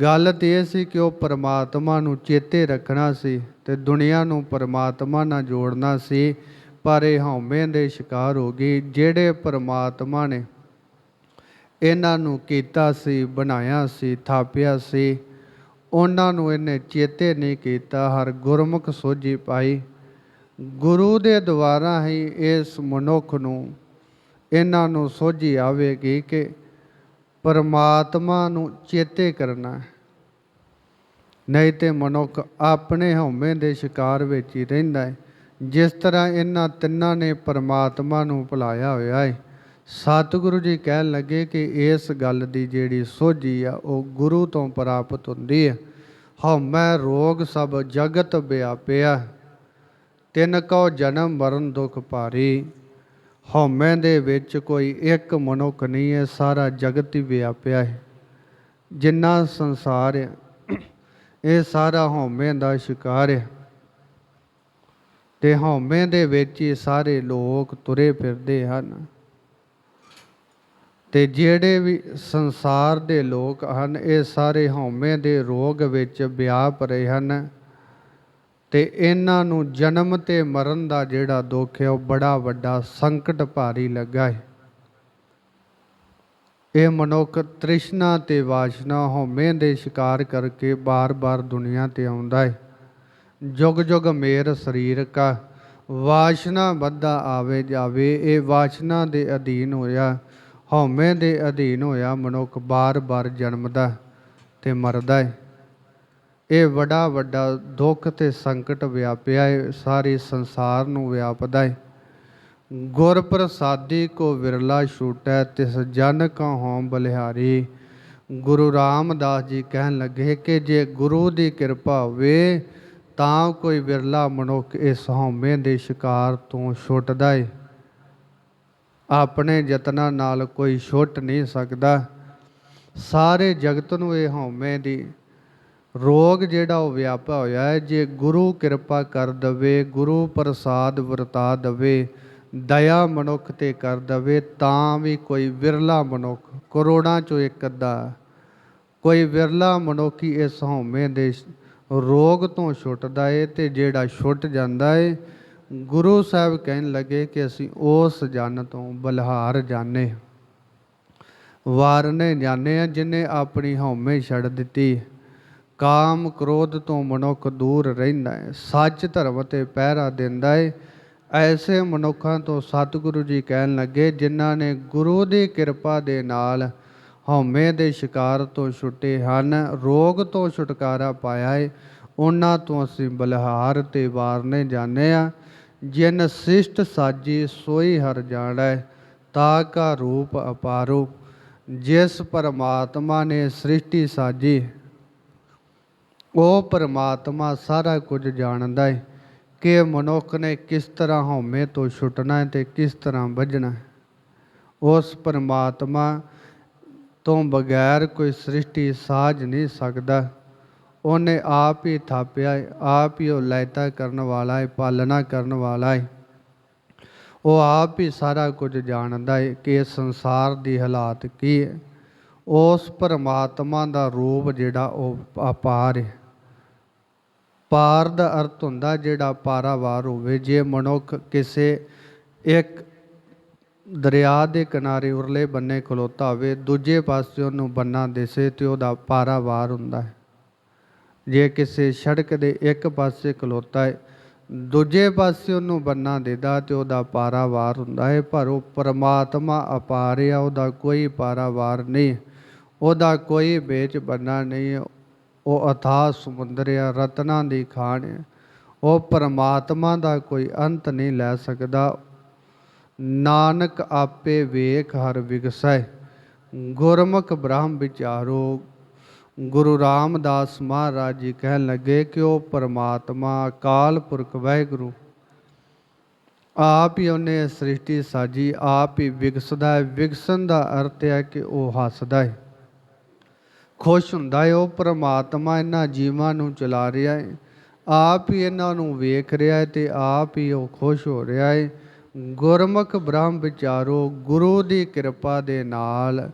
ਗੱਲ ਤੇ ਇਹ ਸੀ ਕਿ ਉਹ ਪਰਮਾਤਮਾ ਨੂੰ ਚੇਤੇ ਰੱਖਣਾ ਸੀ ਤੇ ਦੁਨੀਆ ਨੂੰ ਪਰਮਾਤਮਾ ਨਾਲ ਜੋੜਨਾ ਸੀ। ਪਰ ਇਹ ਹਉਮੈ ਦੇ ਸ਼ਿਕਾਰ ਹੋ ਗਈ ਜਿਹੜੇ ਪਰਮਾਤਮਾ ਨੇ ਇਹਨਾਂ ਨੂੰ ਕੀਤਾ ਸੀ, ਬਣਾਇਆ ਸੀ, ਥਾਪਿਆ ਸੀ। ਉਹਨਾਂ ਨੂੰ ਇਹਨੇ ਚੇਤੇ ਨਹੀਂ ਕੀਤਾ, ਹਰ ਗੁਰਮੁਖ ਸੋਝੀ ਪਾਈ। ਗੁਰੂ ਦੇ ਦੁਆਰਾ ਹੀ ਇਸ ਮਨੁੱਖ ਨੂੰ ਇਹਨਾਂ ਨੂੰ ਸੋਝੀ ਆਵੇਗੀ ਕਿ ਪਰਮਾਤਮਾ ਨੂੰ ਚੇਤੇ ਕਰਨਾ ਨਹੀਂ ਤੇ ਮਨੁੱਖ ਆਪਣੇ ਹਉਮੈ ਦੇ ਸ਼ਿਕਾਰ ਵਿੱਚ ਹੀ ਰਹਿੰਦਾ ਹੈ। ਜਿਸ ਤਰ੍ਹਾਂ ਇਹਨਾਂ ਤਿੰਨਾਂ ਨੇ ਪਰਮਾਤਮਾ ਨੂੰ ਭੁਲਾਇਆ ਹੋਇਆ ਹੈ ਸਤਿਗੁਰੂ ਜੀ ਕਹਿਣ ਲੱਗੇ ਕਿ ਇਸ ਗੱਲ ਦੀ ਜਿਹੜੀ ਸੋਝੀ ਆ, ਉਹ ਗੁਰੂ ਤੋਂ ਪ੍ਰਾਪਤ ਹੁੰਦੀ ਹੈ ਹਉਮੈ ਰੋਗ ਸਭ ਜਗਤ ਵਿਆਪਿਆ ਤਿੰਨ ਕਉ ਜਨਮ ਮਰਨ ਦੁਖ ਭਾਰੀ। ਹਉਮੈ ਦੇ ਵਿੱਚ ਕੋਈ ਇੱਕ ਮਨੁੱਖ ਨਹੀਂ ਹੈ ਸਾਰਾ ਜਗਤ ਹੀ ਵਿਆਪਿਆ ਹੈ ਜਿੰਨਾ ਸੰਸਾਰ ਹੈ ਇਹ ਸਾਰਾ ਹਉਮੈ ਦਾ ਸ਼ਿਕਾਰ ਹੈ ਤੇ ਹਉਮੈ ਦੇ ਵਿੱਚ ਹੀ ਸਾਰੇ ਲੋਕ ਤੁਰੇ ਫਿਰਦੇ ਹਨ। ਤੇ ਜਿਹੜੇ ਵੀ ਸੰਸਾਰ ਦੇ ਲੋਕ ਹਨ, ਇਹ ਸਾਰੇ ਹਉਮੈ ਦੇ ਰੋਗ ਵਿੱਚ ਵਿਆਪ ਰਹੇ ਹਨ। ਤੇ ਇਹਨਾਂ ਨੂੰ ਜਨਮ ਤੇ ਮਰਨ ਦਾ ਜਿਹੜਾ ਦੁੱਖ ਹੈ, ਉਹ ਬੜਾ ਵੱਡਾ ਸੰਕਟ ਭਾਰੀ ਲੱਗਾ ਹੈ। ਇਹ ਮਨੁੱਖ ਤ੍ਰਿਸ਼ਨਾ ਤੇ ਵਾਸ਼ਨਾ ਹਉਮੈ ਦੇ ਸ਼ਿਕਾਰ ਕਰਕੇ ਬਾਰ-ਬਾਰ ਦੁਨੀਆ ਤੇ ਆਉਂਦਾ ਹੈ। ਜੁਗ ਜੁਗ ਮੇਰ ਸਰੀਰ ਕਾ, ਵਾਸ਼ਨਾ ਬੱਧਾ ਆਵੇ ਜਾਵੇ, ਇਹ ਵਾਸ਼ਨਾ ਦੇ ਅਧੀਨ ਹੋਇਆ, ਹਉਮੈ ਦੇ ਅਧੀਨ ਹੋਇਆ ਮਨੁੱਖ ਬਾਰ-ਬਾਰ ਜਨਮਦਾ ਤੇ ਮਰਦਾ ਹੈ ਇਹ ਵੱਡਾ ਵੱਡਾ ਦੁੱਖ ਤੇ ਸੰਕਟ ਵਿਆਪਿਆ ਹੈ ਸਾਰੇ ਸੰਸਾਰ ਨੂੰ ਵਿਆਪਦਾ ਹੈ ਗੁਰ ਪ੍ਰਸਾਦੀ ਕੋ ਵਿਰਲਾ ਛੂਟੈ, ਤਿਸ ਜਨ ਕਾ ਹੋਮ ਬਲਿਹਾਰੀ। ਗੁਰੂ ਰਾਮਦਾਸ ਜੀ ਕਹਿਣ ਲੱਗੇ ਕਿ ਜੇ ਗੁਰੂ ਦੀ ਕਿਰਪਾ ਹੋਵੇ ਤਾਂ ਕੋਈ ਵਿਰਲਾ ਮਨੁੱਖ ਇਸ ਹਉਮੈ ਦੇ ਸ਼ਿਕਾਰ ਤੋਂ ਛੁੱਟਦਾ ਏ। ਆਪਣੇ ਯਤਨਾਂ ਨਾਲ ਕੋਈ ਛੁੱਟ ਨਹੀਂ ਸਕਦਾ। ਸਾਰੇ ਜਗਤ ਨੂੰ ਇਹ ਹਉਮੈ ਦੀ ਰੋਗ ਜਿਹੜਾ ਉਹ ਵਿਆਪਾ ਹੋਇਆ ਹੈ। ਜੇ ਗੁਰੂ ਕਿਰਪਾ ਕਰ ਦਵੇ, ਗੁਰੂ ਪ੍ਰਸਾਦ ਵਰਤਾ ਦਵੇ, ਦਇਆ ਮਨੁੱਖ ਤੇ ਕਰ ਦਵੇ, ਤਾਂ ਵੀ ਕੋਈ ਵਿਰਲਾ ਮਨੁੱਖ ਕਰੋੜਾਂ ਚੋਂ ਇੱਕ ਅੱਧਾ, ਕੋਈ ਵਿਰਲਾ ਮਨੁੱਖੀ ਇਸ ਹਉਮੈ ਦੇ ਰੋਗ ਤੋਂ ਛੁੱਟਦਾ ਏ ਤੇ ਜਿਹੜਾ ਛੁੱਟ ਜਾਂਦਾ ਏ, ਗੁਰੂ ਸਾਹਿਬ ਕਹਿਣ ਲੱਗੇ ਕਿ ਅਸੀਂ ਉਸ ਜਨ ਤੋਂ ਬਲਹਾਰ ਜਾਣੇ ਵਾਰਨੇ ਜਾਣੇ ਆ ਜਿਨੇ ਆਪਣੀ ਹਉਮੈ ਛੱਡ ਦਿੱਤੀ। ਕਾਮ ਕ੍ਰੋਧ ਤੋਂ ਮਨੁੱਖ ਦੂਰ ਰਹਿੰਦਾ ਹੈ ਸੱਚ ਧਰਮ ਤੇ ਪਹਿਰਾ ਦਿੰਦਾ ਹੈ ਐਸੇ ਮਨੁੱਖਾਂ ਤੋਂ ਸਤਿਗੁਰੂ ਜੀ ਕਹਿਣ ਲੱਗੇ, ਜਿਨ੍ਹਾਂ ਨੇ ਗੁਰੂ ਦੀ ਕਿਰਪਾ ਦੇ ਨਾਲ ਹਉਮੈ ਦੇ ਸ਼ਿਕਾਰ ਤੋਂ ਛੁੱਟੇ ਹਨ, ਰੋਗ ਤੋਂ ਛੁਟਕਾਰਾ ਪਾਇਆ ਹੈ ਉਹਨਾਂ ਤੋਂ ਅਸੀਂ ਬਲਹਾਰ ਤੇ ਵਾਰਨੇ ਜਾਣੇ ਆ ਜਿਨ ਸਿਸ਼ਟ ਸਾਜੀ ਸੋਈ ਹਰ ਜਾਣੈ, ਤਾ ਕਾ ਰੂਪ ਅਪਾਰੋ। ਜਿਸ ਪਰਮਾਤਮਾ ਨੇ ਸ੍ਰਿਸ਼ਟੀ ਸਾਜੀ ਉਹ ਪਰਮਾਤਮਾ ਸਾਰਾ ਕੁਝ ਜਾਣਦਾ ਹੈ ਕਿ ਮਨੁੱਖ ਨੇ ਕਿਸ ਤਰ੍ਹਾਂ ਹਉਮੈ ਤੋਂ ਛੁੱਟਣਾ ਹੈ ਤੇ ਕਿਸ ਤਰ੍ਹਾਂ ਵੱਜਣਾ ਉਸ ਪਰਮਾਤਮਾ ਤੋਂ ਬਗੈਰ ਕੋਈ ਸ੍ਰਿਸ਼ਟੀ ਸਾਜ ਨਹੀਂ ਸਕਦਾ। ਉਹਨੇ ਆਪ ਹੀ ਥਾਪਿਆ ਹੈ ਆਪ ਹੀ ਉਹ ਲੈਤਾ ਕਰਨ ਵਾਲਾ ਹੈ, ਪਾਲਣਾ ਕਰਨ ਵਾਲਾ ਹੈ। ਉਹ ਆਪ ਹੀ ਸਾਰਾ ਕੁਝ ਜਾਣਦਾ ਹੈ ਕਿ ਇਸ ਸੰਸਾਰ ਦੀ ਹਾਲਾਤ ਕੀ ਹੈ। ਉਸ ਪਰਮਾਤਮਾ ਦਾ ਰੂਪ ਜਿਹੜਾ ਉਹ ਅਪਾਰ ਹੈ। ਪਾਰ ਦਾ ਅਰਥ ਹੁੰਦਾ ਜਿਹੜਾ ਪਾਰਾਵਾਰ ਹੋਵੇ। ਜੇ ਮਨੁੱਖ ਕਿਸੇ ਇੱਕ ਦਰਿਆ ਦੇ ਕਿਨਾਰੇ ਉਰਲੇ ਬੰਨੇ ਖਲੋਤਾ ਹੋਵੇ, ਦੂਜੇ ਪਾਸੇ ਉਹਨੂੰ ਬੰਨਾ ਦਿਸੇ ਤੇ ਉਹਦਾ ਪਾਰਾਵਾਰ ਹੁੰਦਾ ਹੈ। ਜੇ ਕਿਸੇ ਸੜਕ ਦੇ ਇੱਕ ਪਾਸੇ ਖਲੋਤਾ ਹੈ, ਦੂਜੇ ਪਾਸੇ ਉਹਨੂੰ ਬੰਨਾ ਦੇਦਾ ਤੇ ਉਹਦਾ ਪਾਰਾਵਾਰ ਹੁੰਦਾ ਹੈ, ਪਰ ਉਹ ਪਰਮਾਤਮਾ ਅਪਾਰ ਆ ਉਹਦਾ ਕੋਈ ਪਾਰਾਵਾਰ ਨਹੀਂ। ਉਹਦਾ ਕੋਈ ਵੇਚ ਬੰਨਾ ਨਹੀਂ ਉਹ ਅਥਾਹ ਸਮੁੰਦਰ ਆ ਰਤਨਾਂ ਦੀ ਖਾਣ ਉਹ ਪਰਮਾਤਮਾ ਦਾ ਕੋਈ ਅੰਤ ਨਹੀਂ ਲੈ ਸਕਦਾ ਨਾਨਕ ਆਪੇ ਵੇਖ ਹਰ ਵਿਗਸੈ, ਗੁਰਮੁਖ ਬ੍ਰਹਮ ਵਿਚਾਰੋ। ਗੁਰੂ ਰਾਮਦਾਸ ਮਹਾਰਾਜ ਜੀ ਕਹਿਣ ਲੱਗੇ ਕਿ ਉਹ ਪਰਮਾਤਮਾ ਅਕਾਲ ਪੁਰਖ ਵਾਹਿਗੁਰੂ? ਆਪ ਹੀ ਉਹਨੇ ਸ੍ਰਿਸ਼ਟੀ ਸਾਜੀ, ਆਪ ਹੀ ਵਿਗਸਦਾ ਹੈ। ਵਿਗਸਣ ਦਾ ਅਰਥ ਹੈ ਕਿ ਉਹ ਹੱਸਦਾ ਹੈ। ਖੁਸ਼ ਹੁੰਦਾ ਹੈ, ਉਹ ਪ੍ਰਮਾਤਮਾ ਇਹਨਾਂ ਜੀਵਾਂ ਨੂੰ ਚਲਾ ਰਿਹਾ ਹੈ। ਆਪ ਹੀ ਇਹਨਾਂ ਨੂੰ ਵੇਖ ਰਿਹਾ ਹੈ ਤੇ ਆਪ ਹੀ ਉਹ ਖੁਸ਼ ਹੋ ਰਿਹਾ ਹੈ। ਗੁਰਮੁਖ ਬ੍ਰਹਮ ਵਿਚਾਰੋ, ਗੁਰੂ ਦੀ ਕਿਰਪਾ ਦੇ ਨਾਲ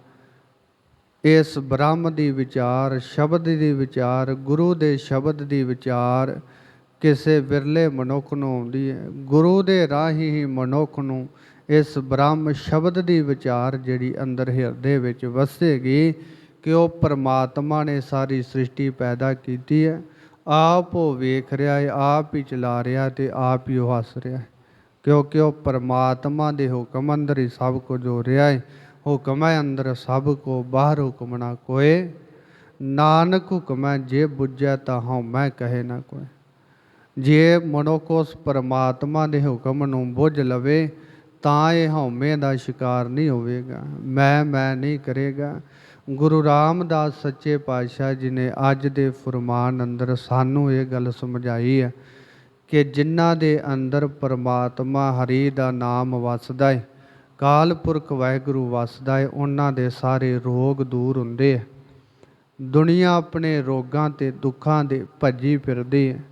ਇਸ ਬ੍ਰਹਮ ਦੀ ਵਿਚਾਰ, ਸ਼ਬਦ ਦੀ ਵਿਚਾਰ, ਗੁਰੂ ਦੇ ਸ਼ਬਦ ਦੀ ਵਿਚਾਰ ਕਿਸੇ ਵਿਰਲੇ ਮਨੁੱਖ ਨੂੰ ਆਉਂਦੀ ਹੈ। ਗੁਰੂ ਦੇ ਰਾਹੀਂ ਹੀ ਮਨੁੱਖ ਨੂੰ ਇਸ ਬ੍ਰਹਮ ਸ਼ਬਦ ਦੀ ਵਿਚਾਰ ਜਿਹੜੀ ਅੰਦਰ ਹਿਰਦੇ ਵਿੱਚ ਵਸੇਗੀ ਕਿ ਉਹ ਪਰਮਾਤਮਾ ਨੇ ਸਾਰੀ ਸ੍ਰਿਸ਼ਟੀ ਪੈਦਾ ਕੀਤੀ ਹੈ। ਆਪ ਉਹ ਵੇਖ ਰਿਹਾ ਹੈ, ਆਪ ਹੀ ਚਲਾ ਰਿਹਾ ਤੇ ਆਪ ਹੀ ਉਹ ਹੱਸ ਰਿਹਾ ਹੈ। ਕਿਉਂਕਿ ਉਹ ਪਰਮਾਤਮਾ ਦੇ ਹੁਕਮ ਅੰਦਰ ਹੀ ਸਭ ਕੁਝ ਹੋ ਰਿਹਾ ਹੈ ਹੁਕਮ ਹੈ ਅੰਦਰ ਸਭ ਕੋ, ਬਾਹਰ ਹੁਕਮ ਨਾ ਕੋਏ। ਨਾਨਕ ਹੁਕਮ ਹੈ, ਜੇ ਬੁੱਝੈ ਤਾਂ ਹਉ ਮੈਂ ਕਹੇ ਨਾ ਕੋਏ। ਜੇ ਮਨੁੱਖ ਉਸ ਪਰਮਾਤਮਾ ਦੇ ਹੁਕਮ ਨੂੰ ਬੁੱਝ ਲਵੇ, ਤਾਂ ਇਹ ਹਉਮੈ ਦਾ ਸ਼ਿਕਾਰ ਨਹੀਂ ਹੋਵੇਗਾ। ਮੈਂ ਮੈਂ ਨਹੀਂ ਕਰੇਗਾ। ਗੁਰੂ ਰਾਮਦਾਸ ਸੱਚੇ ਪਾਤਸ਼ਾਹ ਜੀ ਨੇ ਅੱਜ ਦੇ ਫਰਮਾਨ ਅੰਦਰ ਸਾਨੂੰ ਇਹ ਗੱਲ ਸਮਝਾਈ ਹੈ ਕਿ ਜਿਨ੍ਹਾਂ ਦੇ ਅੰਦਰ ਪਰਮਾਤਮਾ ਹਰੀ ਦਾ ਨਾਮ ਵਸਦਾ ਹੈ ਕਾਲ ਪੁਰਖ ਵਾਹਿਗੁਰੂ ਵਸਦਾ ਹੈ ਉਹਨਾਂ ਦੇ ਸਾਰੇ ਰੋਗ ਦੂਰ ਹੁੰਦੇ ਹੈ ਦੁਨੀਆ ਆਪਣੇ ਰੋਗਾਂ ਤੇ ਦੁੱਖਾਂ ਦੇ ਭੱਜੀ ਫਿਰਦੀ ਹੈ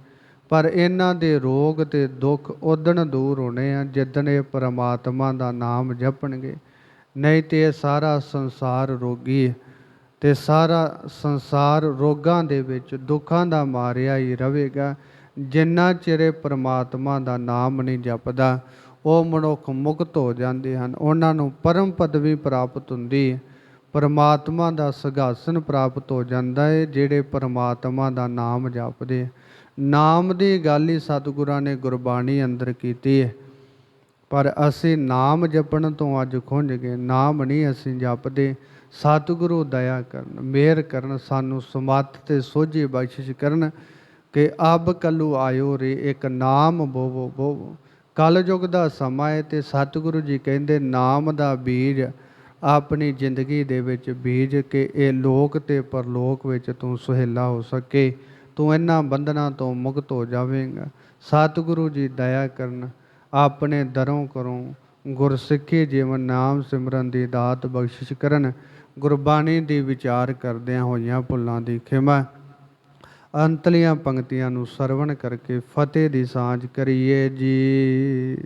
ਪਰ ਇਹਨਾਂ ਦੇ ਰੋਗ ਤੇ ਦੁੱਖ ਉਦਣ ਦੂਰ ਹੋਣੇ ਆ, ਜਿੱਦਣ ਇਹ ਪਰਮਾਤਮਾ ਦਾ ਨਾਮ ਜਪਣਗੇ। ਨਹੀਂ ਤੇ ਇਹ ਸਾਰਾ ਸੰਸਾਰ ਰੋਗੀ ਹੈ ਤੇ ਸਾਰਾ ਸੰਸਾਰ ਰੋਗਾਂ ਦੇ ਵਿੱਚ ਦੁੱਖਾਂ ਦਾ ਮਾਰਿਆ ਹੀ ਰਹੇਗਾ। ਜਿੰਨਾ ਚਿਰ ਇਹ ਪਰਮਾਤਮਾ ਦਾ ਨਾਮ ਨਹੀਂ ਜਪਦਾ, ਉਹ ਮਨੁੱਖ ਮੁਕਤ ਹੋ ਜਾਂਦੇ ਹਨ। ਉਹਨਾਂ ਨੂੰ ਪਰਮ ਪਦਵੀ ਪ੍ਰਾਪਤ ਹੁੰਦੀ ਹੈ। ਪਰਮਾਤਮਾ ਦਾ ਸਗਾਸਨ ਪ੍ਰਾਪਤ ਹੋ ਜਾਂਦਾ ਹੈ, ਜਿਹੜੇ ਪਰਮਾਤਮਾ ਦਾ ਨਾਮ ਜਪਦੇ ਨਾਮ ਦੀ ਗੱਲ ਹੀ ਸਤਿਗੁਰਾਂ ਨੇ ਗੁਰਬਾਣੀ ਅੰਦਰ ਕੀਤੀ ਹੈ। ਪਰ ਅਸੀਂ ਨਾਮ ਜਪਣ ਤੋਂ ਅੱਜ ਖੁੰਝ ਗਏ। ਨਾਮ ਨਹੀਂ ਅਸੀਂ ਜਪਦੇ। ਸਤਿਗੁਰੂ ਦਇਆ ਕਰਨ, ਮਿਹਰ ਕਰਨ, ਸਾਨੂੰ ਸਮਤ ਤੇ ਸੋਝੀ ਬਖਸ਼ਿਸ਼ ਕਰਨ। ਕਿ ਅਬ ਕੱਲੂ ਆਇਓ ਰੇ, ਇੱਕ ਨਾਮ ਬੋਵੋ ਬੋਵੋ। ਕਲਯੁਗ ਦਾ ਸਮਾਂ ਹੈ ਤੇ ਸਤਿਗੁਰੂ ਜੀ ਕਹਿੰਦੇ, ਨਾਮ ਦਾ ਬੀਜ ਆਪਣੀ ਜ਼ਿੰਦਗੀ ਦੇ ਵਿੱਚ ਬੀਜ ਕੇ ਇਹ ਲੋਕ ਤੇ ਪਰਲੋਕ ਵਿੱਚ ਤੂੰ ਸੁਹੇਲਾ ਹੋ ਸਕੇ। ਤੂੰ ਇਹਨਾਂ ਬੰਧਨਾਂ ਤੋਂ ਮੁਕਤ ਹੋ ਜਾਵੇਂਗਾ। ਸਤਿਗੁਰੂ ਜੀ ਦਇਆ ਕਰਨ, ਆਪਣੇ ਦਰੋਂ ਕਰੋ ਗੁਰਸਿੱਖੀ ਜੀਵਨ ਨਾਮ ਸਿਮਰਨ ਦੀ ਦਾਤ ਬਖਸ਼ਿਸ਼ ਕਰਨ। ਗੁਰਬਾਣੀ ਦੀ ਵਿਚਾਰ ਕਰਦਿਆਂ ਹੋਈਆਂ ਭੁੱਲਾਂ ਦੀ ਖਿਮਾ ਅੰਤਲੀਆਂ ਪੰਕਤੀਆਂ ਨੂੰ ਸਰਵਣ ਕਰਕੇ ਫਤਿਹ ਦੀ ਸਾਂਝ ਕਰੀਏ ਜੀ।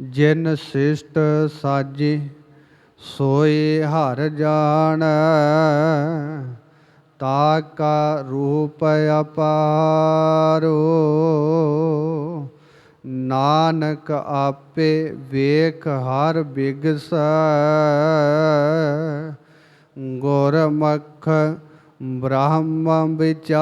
ਜਿਨ ਸਿਸ਼ਟ ਸਾਜੇ, ਸੋਏ ਹਰ ਜਾਣ। ਤਾ ਕਾ ਰੂਪ ਅਪਾਰੋ। ਨਾਨਕ ਆਪੇ ਵੇਖ ਹਰ ਬਿਗਸੈ। ਗੁਰਮੁਖ ਬ੍ਰਹਮ ਵਿਚਾਰੋ।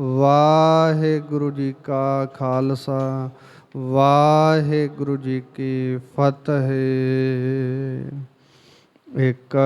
ਵਾਹਿਗੁਰੂ ਜੀ ਕਾ ਖਾਲਸਾ ਵਾਹਿਗੁਰੂ ਜੀ ਕੀ ਫਤਿਹ। ਇੱਕ